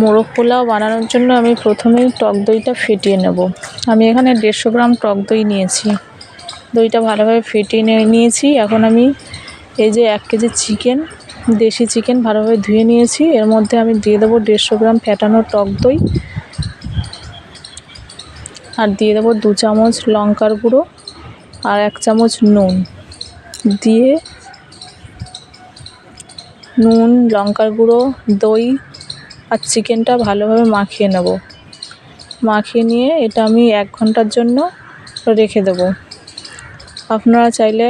মোরগ পোলাও বানানোর জন্য আমি প্রথমেই টক দইটা ফেটিয়ে নেব। আমি এখানে দেড়শো গ্রাম টক দই নিয়েছি। দইটা ভালোভাবে ফেটিয়ে নিয়ে নিয়েছি। এখন আমি এই যে এক কেজি চিকেন, দেশি চিকেন ভালোভাবে ধুয়ে নিয়েছি। এর মধ্যে আমি দিয়ে দেবো দেড়শো গ্রাম ফ্যাটানো টক দই। আর দিয়ে দেবো দু চামচ লঙ্কার গুঁড়ো আর এক চামচ নুন। দিয়ে নুন, লঙ্কার গুঁড়ো, দই আর চিকেনটা ভালোভাবে মাখিয়ে নেব। মাখিয়ে নিয়ে এটা আমি এক ঘণ্টার জন্য রেখে দেবো। আপনারা চাইলে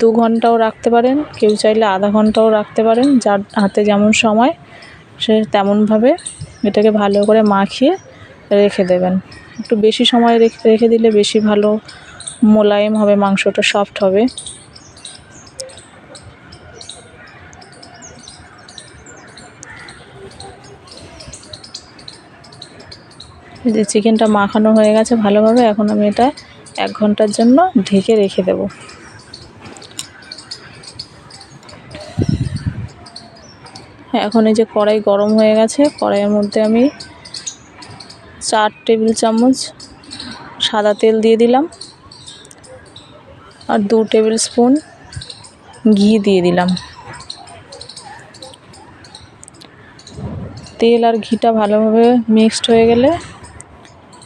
দু ঘন্টাও রাখতে পারেন, কেউ চাইলে আধা ঘন্টাও রাখতে পারেন, যার হাতে যেমন সময় সে তেমনভাবে এটাকে ভালো করে মাখিয়ে রেখে দেবেন। একটু বেশি সময় রেখে রেখে দিলে বেশি ভালো মোলায়েম হবে, মাংসটা সফট হবে। যে চিকেনটা মাখানো হয়ে গেছে ভালোভাবে, এখন আমি এটা এক ঘণ্টার জন্য ঢেকে রেখে দেব। এখন এই যে কড়াই গরম হয়ে গেছে, কড়াইয়ের মধ্যে আমি চার টেবিল চামচ সাদা তেল দিয়ে দিলাম আর দু টেবিল স্পুন ঘি দিয়ে দিলাম। তেল আর ঘিটা ভালোভাবে মিক্সড হয়ে গেলে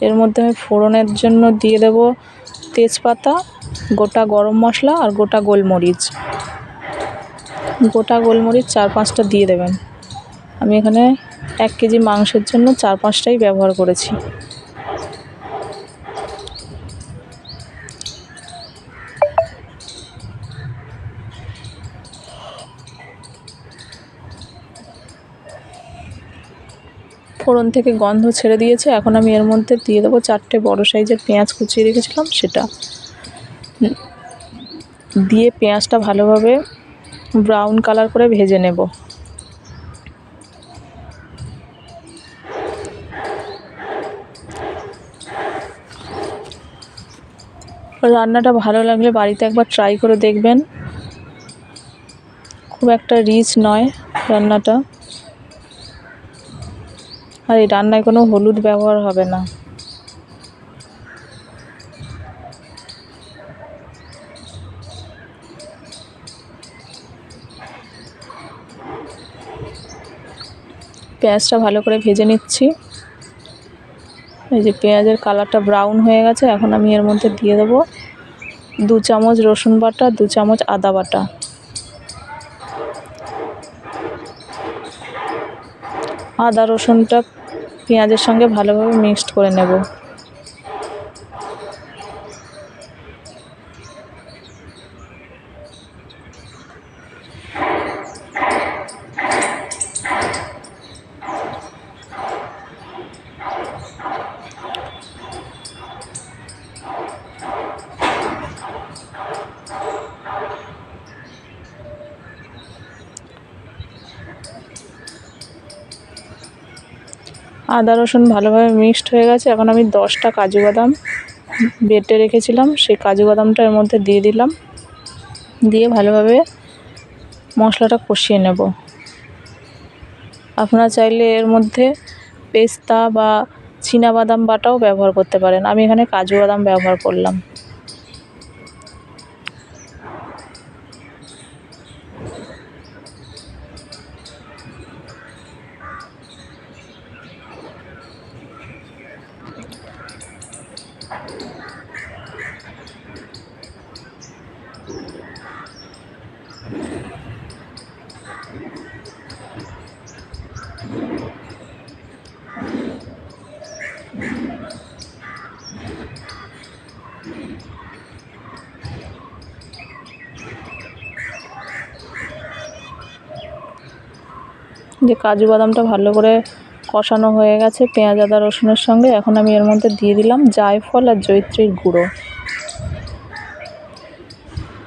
এর মধ্যে আমি ফোড়নের জন্য দিয়ে দেব তেজপাতা, গোটা গরম মশলা আর গোটা গোলমরিচ। গোটা গোলমরিচ চার পাঁচটা দিয়ে দেবেন। আমি এখানে এক কেজি মাংসের জন্য চার পাঁচটাই ব্যবহার করেছি। ফোড়ন থেকে গন্ধ ছেড়ে দিয়েছে। এখন আমি এর মধ্যে দিয়ে দেবো চারটে বড় সাইজের পেঁয়াজ কুচিয়ে রেখেছিলাম, সেটা। দিয়ে পেঁয়াজটা ভালোভাবে ব্রাউন কালার করে ভেজে নেব। রান্নাটা ভালো লাগলে বাড়িতে একবার ট্রাই করে দেখবেন। খুব একটা রিচ নয় রান্নাটা। আর এই রান্নায় কোনো হলুদ ব্যবহার হবে না। পেঁয়াজটা ভালো করে ভেজে নিচ্ছি। এই যে পেঁয়াজের কালারটা ব্রাউন হয়ে গেছে, এখন আমি এর মধ্যে দিয়ে দেবো দু চামচ রসুন বাটা, দু চামচ আদা বাটা। আদা রসুনটা পেঁয়াজের সঙ্গে ভালোভাবে মিক্সড করে নেব। আদা রসুন ভালোভাবে মিক্সড হয়ে গেছে। এখন আমি দশটা কাজু বাদাম বেটে রেখেছিলাম। সেই কাজু বাদামটা এর মধ্যে দিয়ে দিলাম। দিয়ে ভালোভাবে মশলাটা কষিয়ে নেব। আপনারা চাইলে এর মধ্যে পেস্তা বা বাদাম বাটাও ব্যবহার করতে পারেন। আমি এখানে কাজু বাদাম ব্যবহার করলাম। যে কাজু বাদামটা ভালো করে কষানো হয়ে গেছে, পেঁয়াজ, আদা, রসুনের সঙ্গে। এখন আমি এর মধ্যে দিয়ে দিলাম জায়ফল আর জৈত্রীর গুঁড়ো।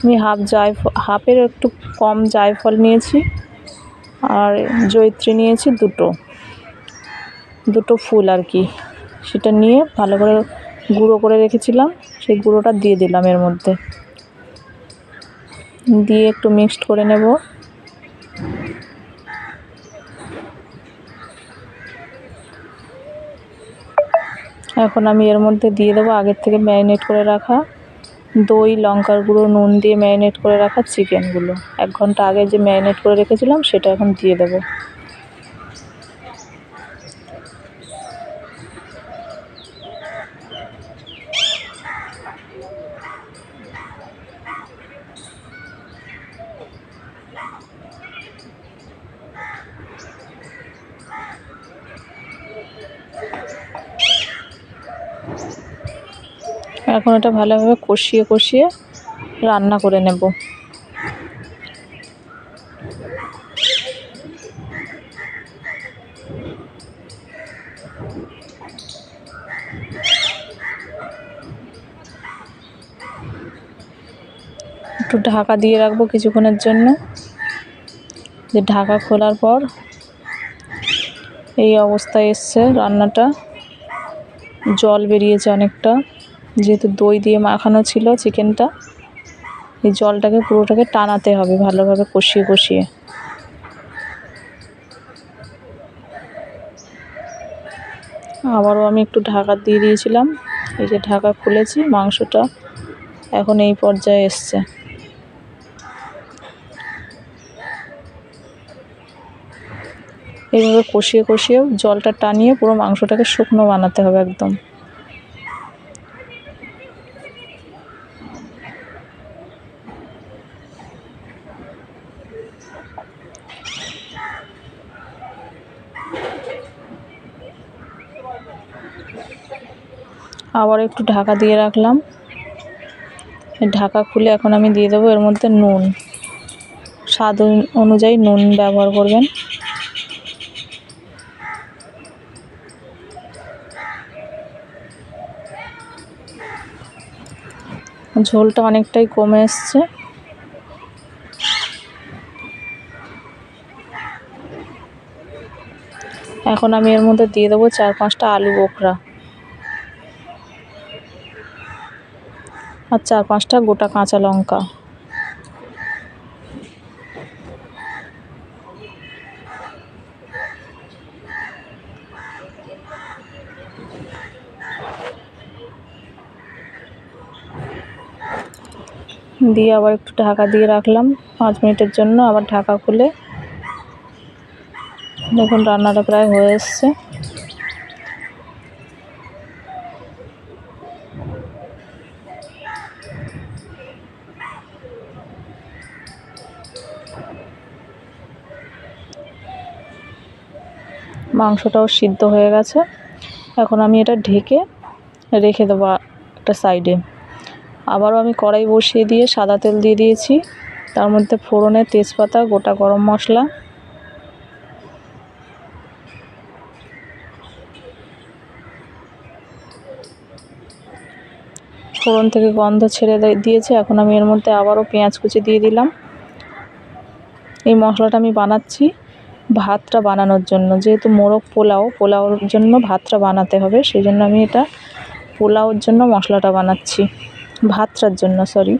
আমি হাফ জায়ফ হাফের একটু কম জায়ফল নিয়েছি আর জৈত্রী নিয়েছি দুটো। দুটো ফুল আর কি। সেটা নিয়ে ভালো করে গুঁড়ো করে রেখেছিলাম, সেই গুঁড়োটা দিয়ে দিলাম এর মধ্যে। দিয়ে একটু মিক্সড করে নেব। এখন আমি এর মধ্যে দিয়ে দেবো আগের থেকে ম্যারিনেট করে রাখা দই, লঙ্কার গুঁড়ো, নুন দিয়ে ম্যারিনেট করে রাখা চিকেনগুলো। এক ঘণ্টা আগে যে ম্যারিনেট করে রেখেছিলাম, সেটা এখন দিয়ে দেবো। এখন এটা ভালোভাবে কষিয়ে কষিয়ে রান্না করে নেব। একটু ঢাকা দিয়ে রাখব কিছুক্ষণের জন্য। যে ঢাকা খোলার পর এই অবস্থায় এসছে রান্নাটা। জল বেরিয়েছে অনেকটা। যেহেতু দই দিয়ে মাখানো ছিল চিকেনটা, এই জলটাকে পুরোটাকে টানাতে হবে ভালোভাবে কষিয়ে কষিয়ে। আবারও আমি একটু ঢাকা দিয়ে দিয়েছিলাম, এই যে ঢাকা খুলেছি, মাংসটা এখন এই পর্যায়ে এসছে। এইভাবে কষিয়ে কষিয়ে জলটা টানিয়ে পুরো মাংসটাকে শুকনো বানাতে হবে একদম। আবার একটু ঢাকা দিয়ে রাখলাম। ঢাকা খুলে এখন আমি দিয়ে দেবো এর মধ্যে নুন। স্বাদ অনুযায়ী নুন ব্যবহার করবেন। ঝোলটা অনেকটাই কমে এসছে। এখন আমি এর মধ্যে দিয়ে দেবো চার পাঁচটা আলু বোখরা। আর চার পাঁচটা গোটা কাঁচা লঙ্কা। দিয়ে আবার একটু ঢাকা দিয়ে রাখলাম পাঁচ মিনিটের জন্য, আবার ঢাকা খুলে দেখুন রান্নাটা প্রায় হয়ে এসছে। মাংসটাও সিদ্ধ হয়ে গেছে। এখন আমি এটা ঢেকে রেখে দেবো একটা সাইডে। আবারও আমি কড়াই বসিয়ে দিয়ে সাদা তেল দিয়ে দিয়েছি। তার মধ্যে ফোড়নে তেজপাতা, গোটা গরম মশলা। ফোড়ন থেকে গন্ধ ছেড়ে দিয়েছে। এখন আমি এর মধ্যে আবারও পেঁয়াজ কুচি দিয়ে দিলাম। এই মশলাটা আমি বানাচ্ছি। ভাতটা বানানোর জন্য। যেহেতু মোরগ পোলাও, পোলাওর জন্য ভাতটা বানাতে হবে সেই জন্য আমি এটা পোলাওর জন্য মশলাটা বানাচ্ছি। ভাতটার জন্য সরি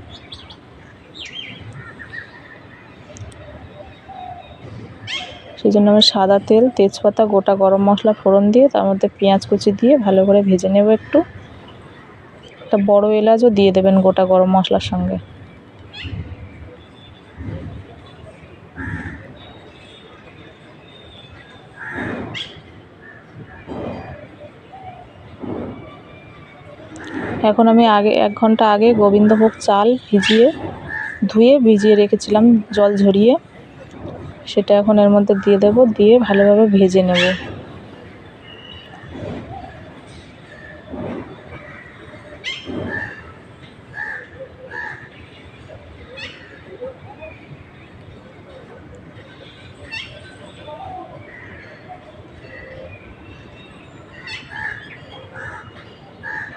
সেই জন্য আমি সাদা তেল, তেজপাতা, গোটা গরম মশলা, ফোড়ন দিয়ে, তার মধ্যে পেঁয়াজ কুচি দিয়ে ভালো করে ভেজে নেব একটু। একটা বড় এলাচও দিয়ে দেবেন গোটা গরম মশলার সঙ্গে। এখন আমি আগে, এক ঘণ্টা আগে গোবিন্দভোগ চাল ভিজিয়ে, ধুয়ে, ভিজিয়ে রেখেছিলাম, জল ঝরিয়ে। সেটা এখন এর মধ্যে দিয়ে দেবো, দিয়ে ভালোভাবে ভেজে নেব।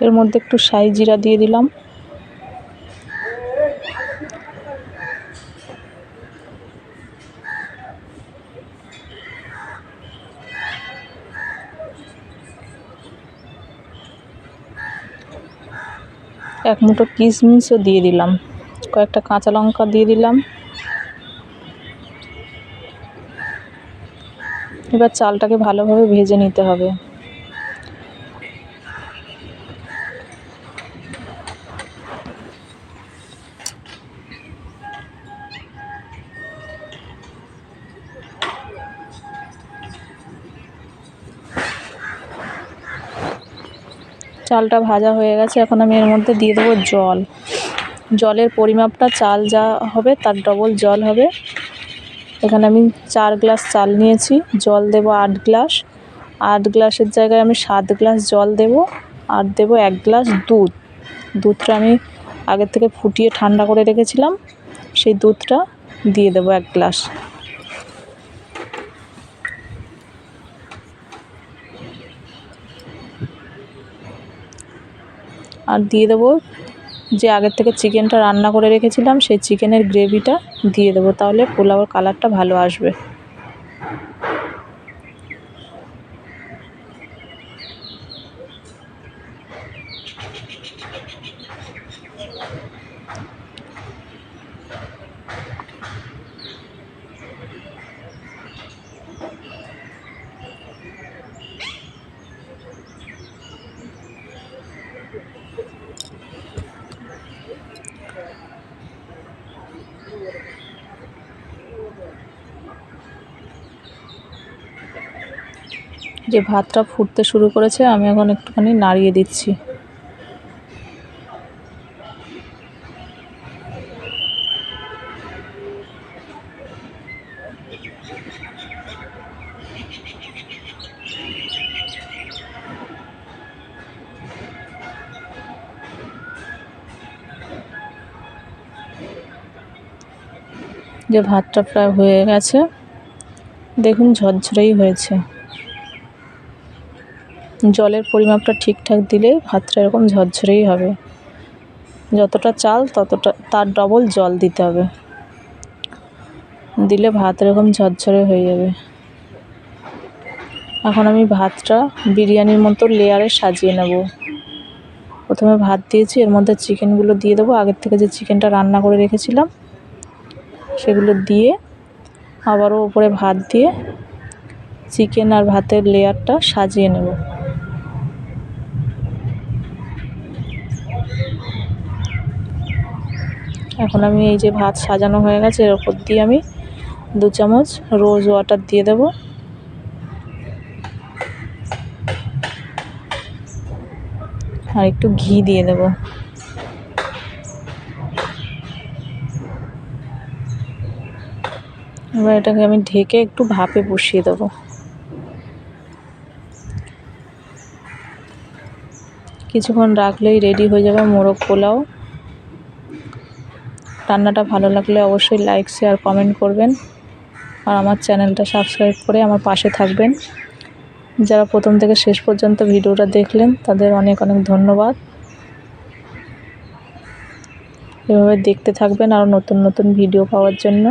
এর মধ্যে একটু সাই জিরা দিয়ে দিলাম। এক মুঠো কিশমিশও দিয়ে দিলাম। কয়েকটা কাঁচা লঙ্কা দিয়ে দিলাম। এবার চালটাকে ভালোভাবে ভেজে নিতে হবে। চালটা ভাজা হয়ে গেছে। এখন আমি এর মধ্যে দিয়ে দেবো জল। জলের পরিমাপটা চাল যা হবে তার ডবল জল হবে। এখানে আমি চার গ্লাস চাল নিয়েছি। জল দেব আট গ্লাস। আট গ্লাসের জায়গায় আমি সাত গ্লাস জল দেব। আর দেব এক গ্লাস দুধ। দুধটা আমি আগের থেকে ফুটিয়ে ঠান্ডা করে রেখেছিলাম। সেই দুধটা দিয়ে দেবো এক গ্লাস। আর দিয়ে দেবো যে আগের থেকে চিকেনটা রান্না করে রেখেছিলাম, সেই চিকেনের গ্রেভিটা দিয়ে দেবো। তাহলে পোলাওর কালারটা ভালো আসবে। যে ভাতটা ফুটতে শুরু করেছে, আমি এখন একটুখানি নাড়িয়ে দিচ্ছি। যে ভাতটা প্রায় হয়ে গেছে, দেখুন ঝরঝরেই হয়েছে। জলের পরিমাপটা ঠিকঠাক দিলে ভাতটা এরকম ঝরঝরেই হবে। যতটা চাল, ততটা, তার ডবল জল দিতে হবে। দিলে ভাত এরকম ঝরঝরে হয়ে যাবে। এখন আমি ভাতটা বিরিয়ানির মতো লেয়ারে সাজিয়ে নেব। প্রথমে ভাত দিয়েছি, এর মধ্যে চিকেনগুলো দিয়ে দেবো। আগের থেকে যে চিকেনটা রান্না করে রেখেছিলাম, সেগুলো দিয়ে আবারও উপরে ভাত দিয়ে চিকেন আর ভাতের লেয়ারটা সাজিয়ে নেব। এখন আমি এই যে ভাত সাজানো হয়ে গেছে, এর ওপর দিয়ে আমি দু চামচ রোজ ওয়াটার দিয়ে দেব। আর একটু ঘি দিয়ে দেব। এবার এটাকে আমি ঢেকে একটু ভাপে বসিয়ে দেবো। কিছুক্ষণ রাখলেই রেডি হয়ে যাবে মোরগ পোলাও। রান্নাটা ভালো লাগলে অবশ্যই লাইক শেয়ার কমেন্ট করবেন। আর আমার চ্যানেলটা সাবস্ক্রাইব করে আমার পাশে থাকবেন। যারা প্রথম থেকে শেষ পর্যন্ত ভিডিওটা দেখলেন, তাদের অনেক অনেক ধন্যবাদ। এভাবে দেখতে থাকবেন আরও নতুন নতুন ভিডিও পাওয়ার জন্য।